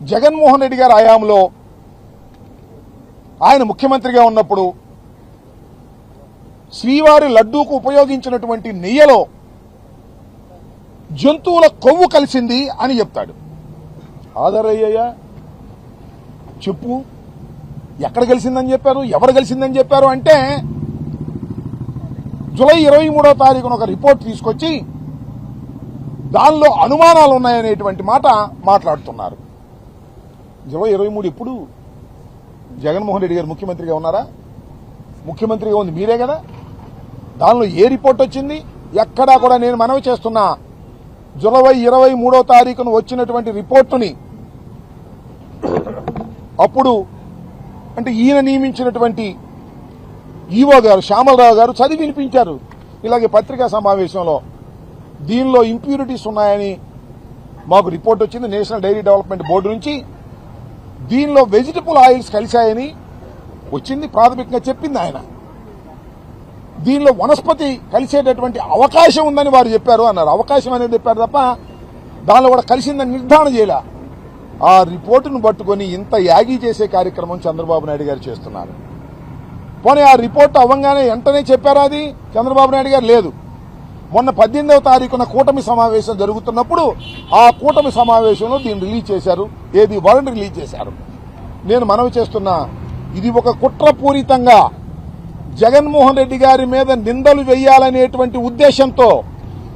జగన్మోహన్ రెడ్డి గారి హయాంలో ఆయన ముఖ్యమంత్రిగా ఉన్నప్పుడు శ్రీవారి లడ్డూకు ఉపయోగించినటువంటి నెయ్యలో జంతువుల కొవ్వు కలిసింది అని చెప్తాడు. ఆధారయ్యా చెప్పు ఎక్కడ కలిసిందని చెప్పారు ఎవరు కలిసిందని చెప్పారు అంటే జూలై ఇరవై మూడో తారీఖున ఒక రిపోర్ట్ తీసుకొచ్చి దానిలో అనుమానాలు ఉన్నాయనేటువంటి మాట మాట్లాడుతున్నారు. జూలై ఇరవై మూడు ఎప్పుడు జగన్మోహన్ రెడ్డి గారు ముఖ్యమంత్రిగా ఉన్నారా? ముఖ్యమంత్రిగా ఉంది మీరే కదా? దానిలో ఏ రిపోర్ట్ వచ్చింది? ఎక్కడా కూడా నేను మనవి చేస్తున్నా. జులై ఇరవై మూడో తారీఖున వచ్చినటువంటి రిపోర్టుని అప్పుడు అంటే ఈయన నియమించినటువంటి ఈవో గారు శ్యామలరావు గారు చదివి వినిపించారు. ఇలాగే పత్రికా సమావేశంలో. దీనిలో ఇంప్యూరిటీస్ ఉన్నాయని మాకు రిపోర్ట్ వచ్చింది. నేషనల్ డైరీ డెవలప్మెంట్ బోర్డు నుంచి దీనిలో వెజిటబుల్ ఆయిల్స్ కలిశాయని వచ్చింది ప్రాథమికంగా చెప్పింది ఆయన. దీనిలో వనస్పతి కలిసేటటువంటి అవకాశం ఉందని వారు చెప్పారు అన్నారు. అవకాశం అనేది చెప్పారు తప్ప దానిలో కూడా కలిసిందని నిర్ధారణ చేయలే. ఆ రిపోర్టును పట్టుకొని ఇంత యాగి చేసే కార్యక్రమం చంద్రబాబు నాయుడు గారు చేస్తున్నారు. పోనీ ఆ రిపోర్ట్ అవ్వంగానే వెంటనే చెప్పారా అది? చంద్రబాబు నాయుడు గారు లేదు. మొన్న పద్దెనిమిదవ తారీఖున కూటమి సమావేశం జరుగుతున్నప్పుడు ఆ కూటమి సమావేశంలో దీన్ని రిలీజ్ చేశారు. ఏది వరల్డ్ రిలీజ్ చేశారు. నేను మనవి చేస్తున్నా ఇది ఒక కుట్రపూరితంగా జగన్మోహన్ రెడ్డి గారి మీద నిందలు వేయాలనేటువంటి ఉద్దేశంతో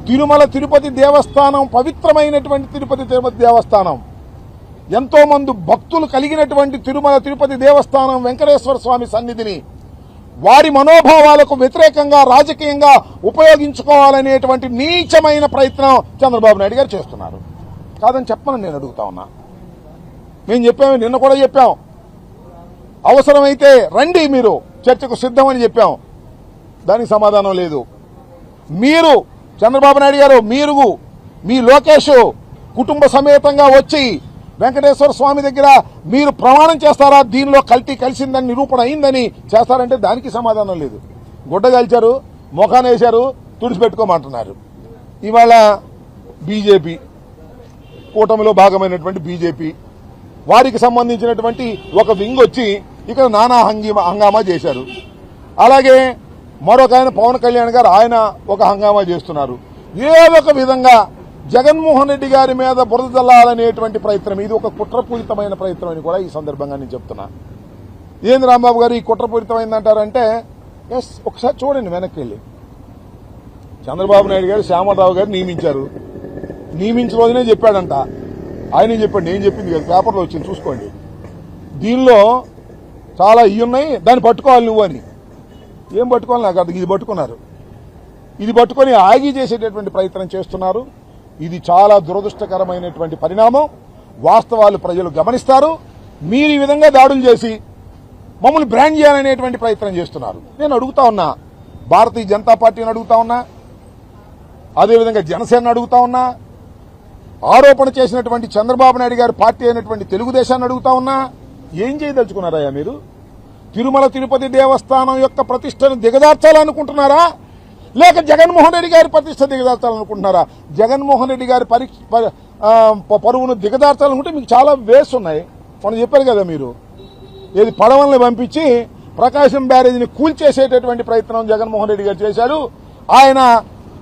తిరుమల తిరుపతి దేవస్థానం పవిత్రమైనటువంటి తిరుపతి తిరుపతి దేవస్థానం ఎంతో మంది భక్తులు కలిగినటువంటి తిరుమల తిరుపతి దేవస్థానం వెంకటేశ్వర స్వామి సన్నిధిని వారి మనోభావాలకు వ్యతిరేకంగా రాజకీయంగా ఉపయోగించుకోవాలనేటువంటి నీచమైన ప్రయత్నం చంద్రబాబు నాయుడు గారు చేస్తున్నారు. కాదని చెప్పమని నేను అడుగుతా ఉన్నా. మేము చెప్పాము నిన్న కూడా చెప్పాం. అవసరమైతే రండి మీరు చర్చకు సిద్ధమని చెప్పాం. దానికి సమాధానం లేదు. మీరు చంద్రబాబు నాయుడు గారు మీరు మీ లోకేష్ కుటుంబ సమేతంగా వచ్చి వెంకటేశ్వర స్వామి దగ్గర మీరు ప్రమాణం చేస్తారా? దీనిలో కల్తీ కలిసిందని నిరూపణ అయిందని చేస్తారంటే దానికి సమాధానం లేదు. గుడ్డ కలిచారు ముఖాన్ని వేశారు తుడిచిపెట్టుకోమంటున్నారు ఇవాళ బీజేపీ కూటమిలో భాగమైనటువంటి బీజేపీ వారికి సంబంధించినటువంటి ఒక వింగ్ వచ్చి ఇక్కడ నానా హంగీమా హంగామా చేశారు. అలాగే మరొక ఆయన పవన్ కళ్యాణ్ గారు ఆయన ఒక హంగామా చేస్తున్నారు. ఏదో ఒక విధంగా జగన్మోహన్ రెడ్డి గారి మీద బురద జల్లాలనేటువంటి ప్రయత్నం. ఇది ఒక కుట్రపూరితమైన ప్రయత్నం అని కూడా ఈ సందర్భంగా నేను చెప్తున్నా. ఏంది రాంబాబు గారు ఈ కుట్రపూరితమైందంటారంటే ఎస్ ఒకసారి చూడండి వెనక్కి వెళ్ళి చంద్రబాబు నాయుడు గారు శ్యామరావు గారు నియమించారు. నియమించిన రోజునే చెప్పాడంట. ఆయన చెప్పండి నేను చెప్పింది కదా పేపర్లో వచ్చింది చూసుకోండి. దీనిలో చాలా ఇవి ఉన్నాయి దాన్ని పట్టుకోవాలి నువ్వు అని. ఏం పట్టుకోవాలి నాకు అర్థం ఇది పట్టుకున్నారు. ఇది పట్టుకొని ఆగి చేసేటటువంటి ప్రయత్నం చేస్తున్నారు. ఇది చాలా దురదృష్టకరమైనటువంటి పరిణామం. వాస్తవాలు ప్రజలు గమనిస్తారు. మీరు ఈ విధంగా దాడులు చేసి మమ్మల్ని బ్రాండ్ చేయాలనేటువంటి ప్రయత్నం చేస్తున్నారు. నేను అడుగుతా ఉన్నా. భారతీయ జనతా పార్టీని అడుగుతా ఉన్నా. అదేవిధంగా జనసేన అడుగుతా ఉన్నా. ఆరోపణ చేసినటువంటి చంద్రబాబు నాయుడు గారి పార్టీ అయినటువంటి తెలుగుదేశాన్ని అడుగుతా ఉన్నా. ఏం చేయదలుచుకున్నారయ్యా మీరు? తిరుమల తిరుపతి దేవస్థానం యొక్క ప్రతిష్టను దిగజార్చాలనుకుంటున్నారా? లేక జగన్మోహన్ రెడ్డి గారి ప్రతిష్ట దిగదార్చాలనుకుంటున్నారా జగన్మోహన్ రెడ్డి గారి పరి ప- పరువును దిగదార్చాలనుకుంటే మీకు చాలా వేస్ ఉన్నాయి. మనం చెప్పారు కదా మీరు. ఏది పడవల్ని పంపించి ప్రకాశం బ్యారేజీని కూల్చేసేటటువంటి ప్రయత్నం జగన్మోహన్ రెడ్డి గారు చేశారు. ఆయన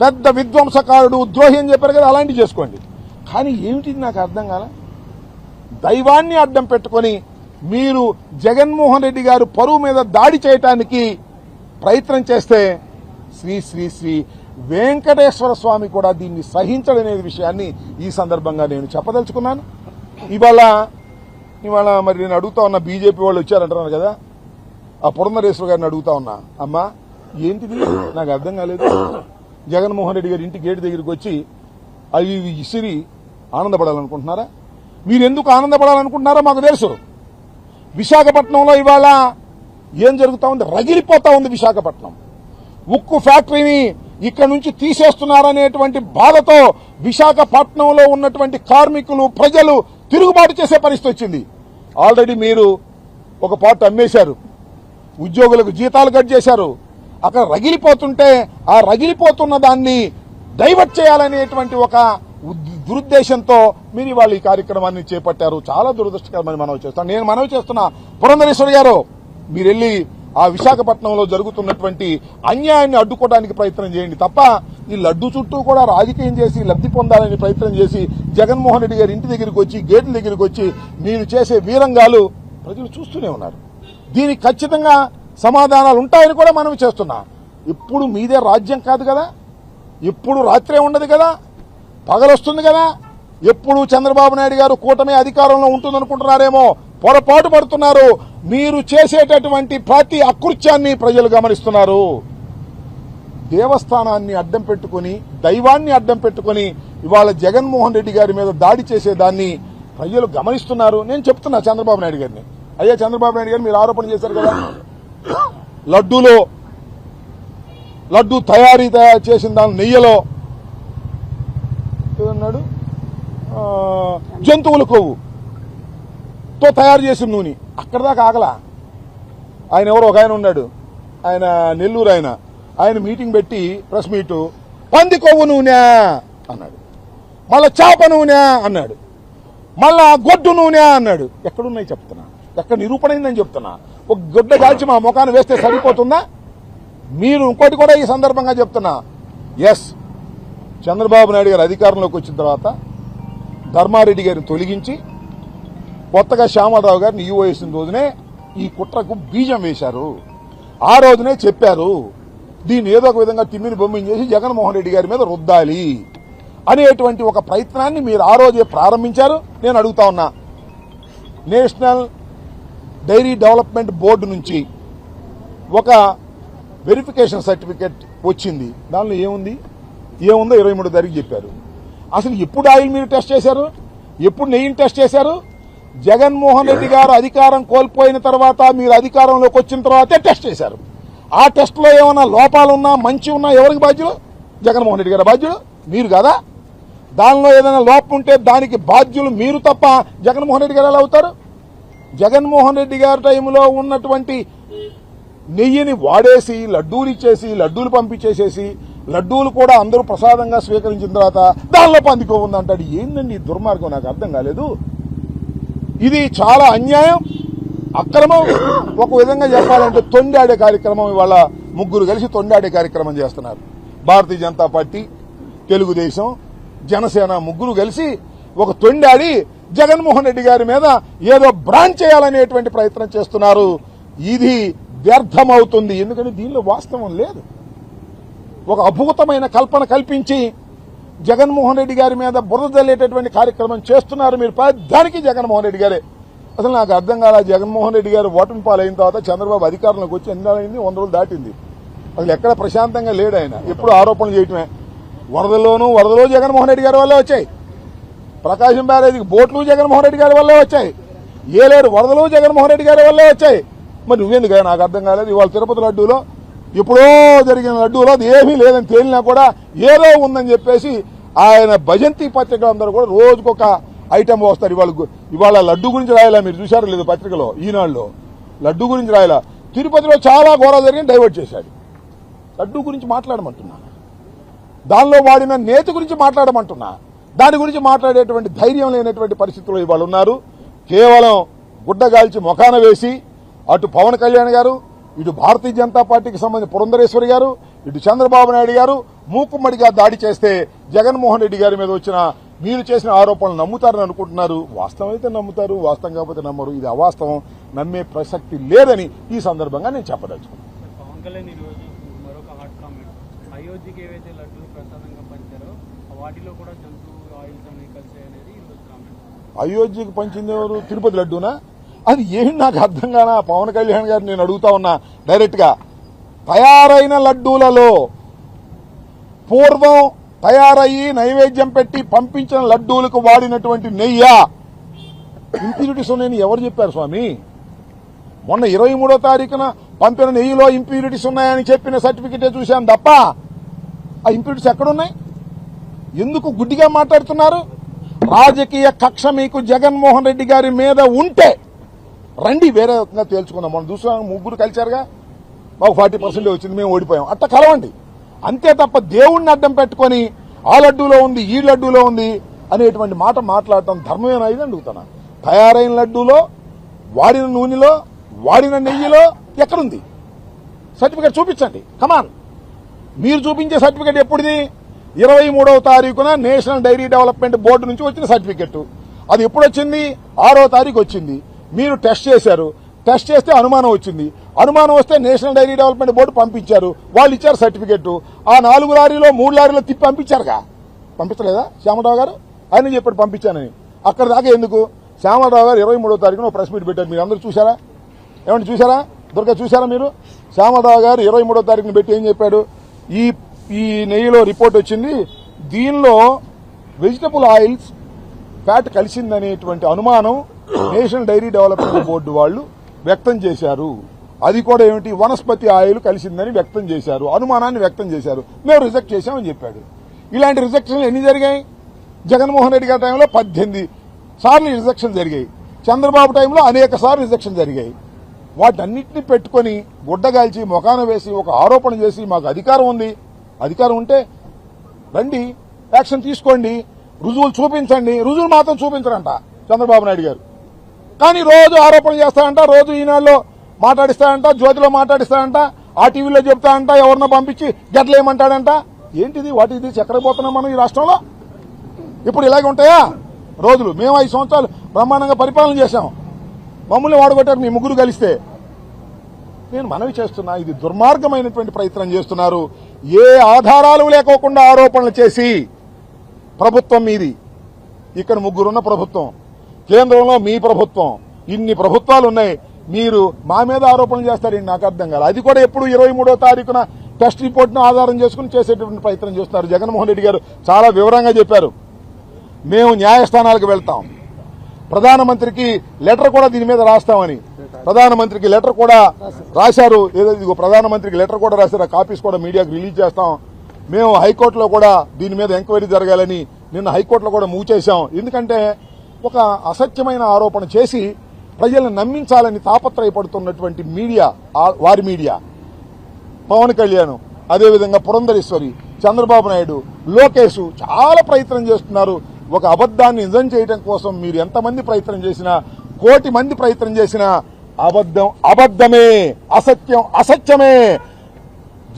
పెద్ద విధ్వంసకారుడు ద్రోహి అని చెప్పారు కదా అలాంటివి చేసుకోండి. కానీ ఏమిటిది నాకు అర్థం కాల? దైవాన్ని అడ్డం పెట్టుకొని మీరు జగన్మోహన్ రెడ్డి గారు పరువు మీద దాడి చేయటానికి ప్రయత్నం చేస్తే శ్రీ శ్రీ శ్రీ వెంకటేశ్వర స్వామి కూడా దీన్ని సహించడనే విషయాన్ని ఈ సందర్భంగా నేను చెప్పదలుచుకున్నాను. ఇవాళ ఇవాళ మరి నేను అడుగుతా ఉన్నా బీజేపీ వాళ్ళు వచ్చారంటున్నారు కదా. ఆ పురంధరేశ్వర గారిని అడుగుతా ఉన్నా అమ్మా ఏంటిది? నాకు అర్థం కాలేదు. జగన్మోహన్ రెడ్డి గారి ఇంటి గేటు దగ్గరికి వచ్చి అవి ఇసిరి ఆనందపడాలనుకుంటున్నారా? మీరు ఎందుకు ఆనందపడాలనుకుంటున్నారో మాకు తెలుసు. విశాఖపట్నంలో ఇవాళ ఏం జరుగుతా ఉంది? రగిలిపోతా ఉంది విశాఖపట్నం. ఉక్కు ఫ్యాక్టరీని ఇక్కడ నుంచి తీసేస్తున్నారనేటువంటి బాధతో విశాఖపట్నంలో ఉన్నటువంటి కార్మికులు ప్రజలు తిరుగుబాటు చేసే పరిస్థితి వచ్చింది. ఆల్రెడీ మీరు ఒక పార్ట్ అమ్మేశారు. ఉద్యోగులకు జీతాలు కట్ చేశారు. అక్కడ రగిలిపోతుంటే ఆ రగిలిపోతున్న దాన్ని డైవర్ట్ చేయాలనేటువంటి ఒక దురుద్దేశంతో మీరు ఇవాళ ఈ కార్యక్రమాన్ని చేపట్టారు. చాలా దురదృష్టకరమని మనవి చేస్తాను నేను మనవి చేస్తున్నా. పురంధరేశ్వరి గారు మీరు వెళ్ళి ఆ విశాఖపట్నంలో జరుగుతున్నటువంటి అన్యాయాన్ని అడ్డుకోవడానికి ప్రయత్నం చేయండి తప్ప ఈ లడ్డు చుట్టూ కూడా రాజకీయం చేసి లబ్ధి పొందాలని ప్రయత్నం చేసి జగన్మోహన్ రెడ్డి గారి ఇంటి దగ్గరికి వచ్చి గేట్ల దగ్గరికి వచ్చి మీరు చేసే వీరంగాలు ప్రజలు చూస్తూనే ఉన్నారు. దీనికి ఖచ్చితంగా సమాధానాలు ఉంటాయని కూడా మనం చేస్తున్నా. ఇప్పుడు మీదే రాజ్యం కాదు కదా ఇప్పుడు రాత్రే ఉండదు కదా పగలొస్తుంది కదా ఎప్పుడు చంద్రబాబు నాయుడు గారు కూటమి అధికారంలో ఉంటుందనుకుంటున్నారేమో పొరపాటు పడుతున్నారు. మీరు చేసేటటువంటి ప్రతి అకృత్యాన్ని ప్రజలు గమనిస్తున్నారు. దేవస్థానాన్ని అడ్డం పెట్టుకుని దైవాన్ని అడ్డం పెట్టుకుని ఇవాళ జగన్మోహన్ రెడ్డి గారి మీద దాడి చేసేదాన్ని ప్రజలు గమనిస్తున్నారు. నేను చెప్తున్నా చంద్రబాబు నాయుడు గారిని. అయ్యా చంద్రబాబు నాయుడు గారు మీరు ఆరోపణ చేశారు కదా. లడ్డూలో లడ్డు తయారీ తయారు చేసిన దాని నెయ్యలో ఏదన్నాడు? జంతువుల కొవ్వు. తో తయారు చేసిన నూనె. అక్కడ దాకా ఆగలా. ఆయన ఎవరో ఒక ఆయన ఉన్నాడు. ఆయన నెల్లూరు ఆయన. ఆయన మీటింగ్ పెట్టి ప్రెస్ మీటు పంది కొవ్వు నూనె అన్నాడు. మళ్ళా చేప నూనె అన్నాడు. మళ్ళా గొడ్డు నూనె అన్నాడు. ఎక్కడున్నాయి? చెప్తున్నా. ఎక్కడ నిరూపణ అయిందని చెప్తున్నా. ఒక గొడ్డ కాల్చి మా ముఖాన్ని వేస్తే సరిపోతుందా? మీరు ఇంకోటి కూడా ఈ సందర్భంగా చెప్తున్నా. ఎస్ చంద్రబాబు నాయుడు గారు అధికారంలోకి వచ్చిన తర్వాత ధర్మారెడ్డి గారిని తొలగించి కొత్తగా శ్యామలరావు గారిని ఈవో వేసిన రోజునే ఈ కుట్రకు బీజం వేశారు. ఆ రోజునే చెప్పారు దీన్ని ఏదో ఒక విధంగా తిమ్మిని బొమ్మిని చేసి జగన్మోహన్ రెడ్డి గారి మీద రుద్దాలి. అనేటువంటి ఒక ప్రయత్నాన్ని మీరు ఆ రోజే ప్రారంభించారు. నేను అడుగుతా ఉన్నా నేషనల్ డైరీ డెవలప్మెంట్ బోర్డు నుంచి ఒక వెరిఫికేషన్ సర్టిఫికేట్ వచ్చింది. దానిలో ఏముంది? ఏముందో ఇరవై మూడు తారీఖు చెప్పారు. అసలు ఎప్పుడు ఆయిల్ మీరు టెస్ట్ చేశారు? ఎప్పుడు నెయ్యిని టెస్ట్ చేశారు? జగన్మోహన్ రెడ్డి గారు అధికారం కోల్పోయిన తర్వాత మీరు అధికారంలోకి వచ్చిన తర్వాతే టెస్ట్ చేశారు. ఆ టెస్ట్లో ఏమైనా లోపాలున్నా మంచి ఉన్నా ఎవరికి బాధ్యులు? జగన్మోహన్ రెడ్డి గారు బాధ్యులు? మీరు కదా? దానిలో ఏదైనా లోపం ఉంటే దానికి బాధ్యులు మీరు తప్ప జగన్మోహన్ రెడ్డి గారు ఎలా అవుతారు? జగన్మోహన్ రెడ్డి గారి టైంలో ఉన్నటువంటి నెయ్యిని వాడేసి లడ్డూలు ఇచ్చేసి లడ్డూలు పంపించేసేసి లడ్డూలు కూడా అందరూ ప్రసాదంగా స్వీకరించిన తర్వాత దానిలో పందికో ఉందంటాడు. ఏందండి ఈ దుర్మార్గం? నాకు అర్థం కాలేదు. ఇది చాలా అన్యాయం అక్రమం. ఒక విధంగా చెప్పాలంటే తొండాడే కార్యక్రమం ఇవాళ ముగ్గురు కలిసి తొండాడే కార్యక్రమం చేస్తున్నారు. భారతీయ జనతా పార్టీ తెలుగుదేశం జనసేన ముగ్గురు కలిసి ఒక తొండాడి జగన్మోహన్ రెడ్డి గారి మీద ఏదో బ్రాంచ్ చేయాలనేటువంటి ప్రయత్నం చేస్తున్నారు. ఇది వ్యర్థమవుతుంది. ఎందుకంటే దీనిలో వాస్తవం లేదు. ఒక అద్భుతమైన కల్పన కల్పించి జగన్మోహన్ రెడ్డి గారి మీద బురద జల్లేటటువంటి కార్యక్రమం చేస్తున్నారు మీరు దానికి జగన్మోహన్ రెడ్డి గారే. అసలు నాకు అర్థం కాల జగన్మోహన్ రెడ్డి గారు ఓటమి పాలైన తర్వాత చంద్రబాబు అధికారంలోకి వచ్చి ఎన్నైంది వందలు వంద రోజులు దాటింది. అసలు ఎక్కడ ప్రశాంతంగా లేడు ఆయన. ఎప్పుడు ఆరోపణలు చేయటమే. వరదలోనూ వరదలో జగన్మోహన్ రెడ్డి గారి వల్లే వచ్చాయి. ప్రకాశం బ్యారేజీకి బోట్లు జగన్మోహన్ రెడ్డి గారి వల్లే వచ్చాయి. ఏలేరు వరదలు జగన్మోహన్ రెడ్డి గారి వల్లే వచ్చాయి. మరి నువ్వెందుకు నాకు అర్థం కాలేదు. ఇవాళ తిరుపతి లడ్డూలో ఎప్పుడో జరిగిన లడ్డూలో అది ఏమీ లేదని తేలినా కూడా ఏదో ఉందని చెప్పేసి ఆయన భజంతి పత్రికలు అందరూ కూడా రోజుకొక ఐటమ్ వస్తారు. ఇవాళ ఇవాళ లడ్డు గురించి రాయాలా మీరు చూసారో లేదు పత్రికలో ఈనాడులో? లడ్డు గురించి రాయాలా? తిరుపతిలో చాలా ఘోర జరిగిన డైవర్ట్ చేశాడు లడ్డు గురించి మాట్లాడమంటున్నా. దానిలో వాడిన నేత గురించి మాట్లాడమంటున్నా. దాని గురించి మాట్లాడేటువంటి ధైర్యం లేనటువంటి పరిస్థితుల్లో ఇవాళ ఉన్నారు. కేవలం గుడ్డగాల్చి మొఖాన వేసి అటు పవన్ కళ్యాణ్ గారు ఇటు భారతీయ జనతా పార్టీకి సంబంధించిన పురంధరేశ్వరి గారు ఇటు చంద్రబాబు నాయుడు గారు మూకుమ్మడిగా దాడి చేస్తే జగన్మోహన్ రెడ్డి గారి మీద వచ్చిన మీరు చేసిన ఆరోపణలు నమ్ముతారని అనుకుంటున్నారు. వాస్తవం అయితే నమ్ముతారు వాస్తవం కాకపోతే నమ్మరు. ఇది అవాస్తవం. నమ్మే ప్రసక్తి లేదని ఈ సందర్భంగా నేను చెప్పదలుచుకున్నాను. అయోధ్యకి ఏవైతే లడ్డూలు ప్రసాదంగా పంచారో వాటిలో కూడా జంతు ఆయిల్స్ అనేవి కలిసాయి అనేది ఈరోజు కామెంట్. అయోధ్యకు పంచింది ఎవరు? తిరుపతి లడ్డూనా? అది ఏమి నాకు అర్థం కానా? పవన్ కళ్యాణ్ గారు నేను అడుగుతా ఉన్నా డైరెక్ట్గా తయారైన లడ్డూలలో పూర్వం తయారయ్యి నైవేద్యం పెట్టి పంపించిన లడ్డూలకు వాడినటువంటి నెయ్య? ఇంప్యూరిటీస్ ఉన్నాయని ఎవరు చెప్పారు స్వామి? మొన్న ఇరవై మూడో తారీఖున పంపిన నెయ్యిలో ఇంప్యూరిటీస్ ఉన్నాయని చెప్పిన సర్టిఫికెటే చూశాను తప్ప ఆ ఇంప్యూరిటీస్ ఎక్కడున్నాయి? ఎందుకు గుడ్డిగా మాట్లాడుతున్నారు? రాజకీయ కక్ష మీకు జగన్మోహన్ రెడ్డి గారి మీద ఉంటే రండి వేరే రకంగా తేల్చుకుందాం. మనం చూసాం ముగ్గురు కలిశారుగా మాకు ఫార్టీ పర్సెంట్ వచ్చింది మేము ఓడిపోయాం. అట్ట కలవండి. అంతే తప్ప దేవుణ్ణి అడ్డం పెట్టుకొని ఆ లడ్డూలో ఉంది ఈ లడ్డూలో ఉంది అనేటువంటి మాట మాట్లాడటం ధర్మమేనా? ఇది అడుగుతాను తయారైన లడ్డూలో వాడిన నూనెలో వాడిన నెయ్యిలో ఎక్కడుంది? సర్టిఫికేట్ చూపించండి. కమాన్ మీరు చూపించే సర్టిఫికేట్ ఎప్పుడుది? ఇరవై మూడవ తారీఖున నేషనల్ డైరీ డెవలప్మెంట్ బోర్డు నుంచి వచ్చిన సర్టిఫికెట్. అది ఎప్పుడు వచ్చింది? ఆరో తారీఖు వచ్చింది. మీరు టెస్ట్ చేశారు. టెస్ట్ చేస్తే అనుమానం వచ్చింది. అనుమానం వస్తే నేషనల్ డైరీ డెవలప్మెంట్ బోర్డు పంపించారు. వాళ్ళు ఇచ్చారు సర్టిఫికెట్ ఆ నాలుగు లారీలో మూడు లారీలో తిప్పి పంపించారుగా. పంపించలేదా? శ్యామరావు గారు? ఆయన చెప్పాడు పంపించానని. అక్కడ దాకా ఎందుకు? శ్యామరావు గారు ఇరవై మూడో తారీఖున ఒక ప్రెస్ మీట్ పెట్టారు. మీరు అందరూ చూసారా ఏమంటే చూసారా దుర్గా చూసారా మీరు? శ్యామరావు గారు ఇరవై మూడో తారీఖున పెట్టి ఏం చెప్పాడు? ఈ ఈ నెయ్యిలో రిపోర్ట్ వచ్చింది. దీనిలో వెజిటబుల్ ఆయిల్స్ ఫ్యాట్ కలిసిందనేటువంటి అనుమానం నేషనల్ డైరీ డెవలప్మెంట్ బోర్డు వాళ్ళు వ్యక్తం చేశారు. అది కూడా ఏమిటి? వనస్పతి ఆయిల్ కలిసిందని వ్యక్తం చేశారు. అనుమానాన్ని వ్యక్తం చేశారు. మేము రిజెక్ట్ చేశామని చెప్పాడు. ఇలాంటి రిజెక్షన్లు ఎన్ని జరిగాయి? జగన్మోహన్ రెడ్డి గారి టైంలో పద్దెనిమిది సార్లు రిజెక్షన్ జరిగాయి. చంద్రబాబు టైంలో అనేక సార్లు రిజెక్షన్ జరిగాయి. వాటన్నిటిని పెట్టుకొని గుడ్డగాల్చి మొఖాన వేసి ఒక ఆరోపణ చేసి మాకు అధికారం ఉంది. అధికారం ఉంటే రండి యాక్షన్ తీసుకోండి. రుజువులు చూపించండి. రుజువులు మాత్రం చూపించరంట చంద్రబాబు నాయుడు గారు. కానీ రోజు ఆరోపణలు చేస్తాడంట రోజు ఈనాడులో మాట్లాడిస్తాడంట జ్యోతిలో మాట్లాడిస్తాడంట ఆ టీవీలో చెప్తాడంట ఎవరినో పంపించి గట్లేయమంటాడంట ఏంటిది? వాటి ఇది ఎక్కడికి మనం ఈ రాష్ట్రంలో? ఇప్పుడు ఇలాగే ఉంటాయా? రోజులు. మేము ఐదు సంవత్సరాలు బ్రహ్మాండంగా పరిపాలన చేశాం. మమ్మల్ని వాడగొట్టారు మీ ముగ్గురు కలిస్తే. నేను మనవి చేస్తున్నా ఇది దుర్మార్గమైనటువంటి ప్రయత్నం చేస్తున్నారు. ఏ ఆధారాలు లేకోకుండా ఆరోపణలు చేసి ప్రభుత్వం మీది. ఇక్కడ ముగ్గురున్న ప్రభుత్వం. కేంద్రంలో మీ ప్రభుత్వం. ఇన్ని ప్రభుత్వాలు ఉన్నాయి మీరు మా మీద ఆరోపణలు చేస్తారని నాకు అర్థం కాదు. అది కూడా ఎప్పుడు ఇరవై మూడో తారీఖున టెస్ట్ రిపోర్ట్ను ఆధారం చేసుకుని చేసేటువంటి ప్రయత్నం చేస్తున్నారు జగన్మోహన్ రెడ్డి గారు. చాలా వివరంగా చెప్పారు. మేము న్యాయస్థానాలకు వెళ్తాం. ప్రధానమంత్రికి లెటర్ కూడా దీని మీద రాస్తామని. ప్రధానమంత్రికి లెటర్ కూడా రాశారు. ఏదో ఇదిగో ప్రధానమంత్రికి లెటర్ కూడా రాశారు. కాపీస్ కూడా మీడియాకు రిలీజ్ చేస్తాం. మేము హైకోర్టులో కూడా దీని మీద ఎంక్వైరీ జరగాలని నిన్న హైకోర్టులో కూడా మూవ్ చేశాం. ఎందుకంటే ఒక అసత్యమైన ఆరోపణ చేసి ప్రజలను నమ్మించాలని తాపత్రయపడుతున్నటువంటి మీడియా వారి మీడియా పవన్ కళ్యాణ్ అదేవిధంగా పురంధరేశ్వరి చంద్రబాబు నాయుడు లోకేష్ చాలా ప్రయత్నం చేస్తున్నారు. ఒక అబద్ధాన్ని నిజం చేయడం కోసం మీరు ఎంతమంది ప్రయత్నం చేసినా కోటి మంది ప్రయత్నం చేసినా అబద్ధం అబద్ధమే అసత్యం అసత్యమే.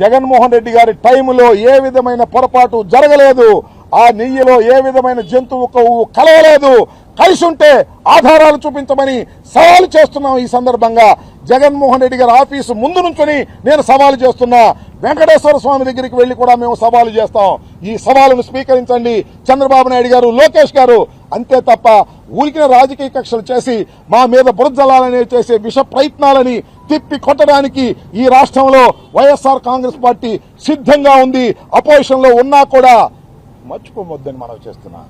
జగన్మోహన్ రెడ్డి గారి టైంలో ఏ విధమైన పొరపాటు జరగలేదు. ఆ నెయ్యిలో ఏ విధమైన జంతువు కొవ్వు కలవలేదు. కలిసి ఉంటే ఆధారాలు చూపించమని సవాలు చేస్తున్నాం ఈ సందర్భంగా. జగన్మోహన్ రెడ్డి గారి ఆఫీసు ముందు నుంచుని నేను సవాలు చేస్తున్నా. వెంకటేశ్వర స్వామి దగ్గరికి వెళ్ళి కూడా మేము సవాలు చేస్తాం. ఈ సవాలును స్వీకరించండి. చంద్రబాబు నాయుడు గారు లోకేష్ గారు అంతే తప్ప ఊరికిన రాజకీయ కక్షలు చేసి మా మీద బురజలాలనే చేసే విష ప్రయత్నాలని తిప్పి కొట్టడానికి ఈ రాష్ట్రంలో వైఎస్ఆర్ కాంగ్రెస్ పార్టీ సిద్ధంగా ఉంది. అపోజిషన్లో ఉన్నా కూడా మర్చిపోవద్దని మనం చేస్తున్నా.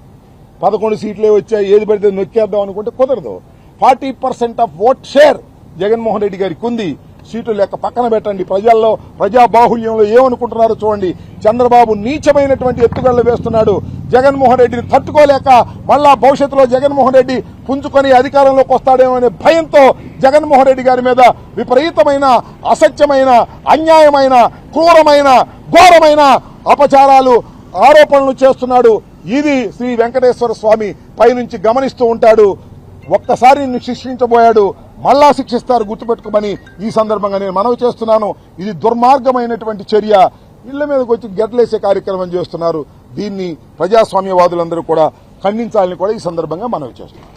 పదకొండు సీట్లే వచ్చాయి ఏది పడితే నొక్కేద్దాం అనుకుంటే కుదరదు. Forty percent of vote share Jaganmohan Reddy గారికి ఉంది. సీట్లు లెక్క పక్కన పెట్టండి. ప్రజల్లో ప్రజా బాహుల్యంలో ఏమనుకుంటున్నారో చూడండి. చంద్రబాబు నీచమైనటువంటి ఎత్తుగడలు వేస్తున్నాడు. జగన్మోహన్ రెడ్డిని తట్టుకోలేక మళ్ళా భవిష్యత్తులో జగన్మోహన్ రెడ్డి పుంజుకొని అధికారంలోకి వస్తాడేమో అనే భయంతో జగన్మోహన్ రెడ్డి గారి మీద విపరీతమైన అసత్యమైన అన్యాయమైన క్రూరమైన ఘోరమైన అపచారాలు ఆరోపణలు చేస్తున్నాడు. ఇది శ్రీ వెంకటేశ్వర స్వామి పైనుంచి గమనిస్తూ ఉంటాడు. ఒక్కసారి నిన్ను శిక్షించబోయాడు. మళ్ళా శిక్షిస్తారు గుర్తుపెట్టుకోమని ఈ సందర్భంగా నేను మనవి చేస్తున్నాను. ఇది దుర్మార్గమైనటువంటి చర్య. ఇళ్ళ మీదకి వచ్చి గెట్లేసే కార్యక్రమం చేస్తున్నారు. దీన్ని ప్రజాస్వామ్యవాదులందరూ కూడా ఖండించాలని కూడా ఈ సందర్భంగా మనవి చేస్తున్నారు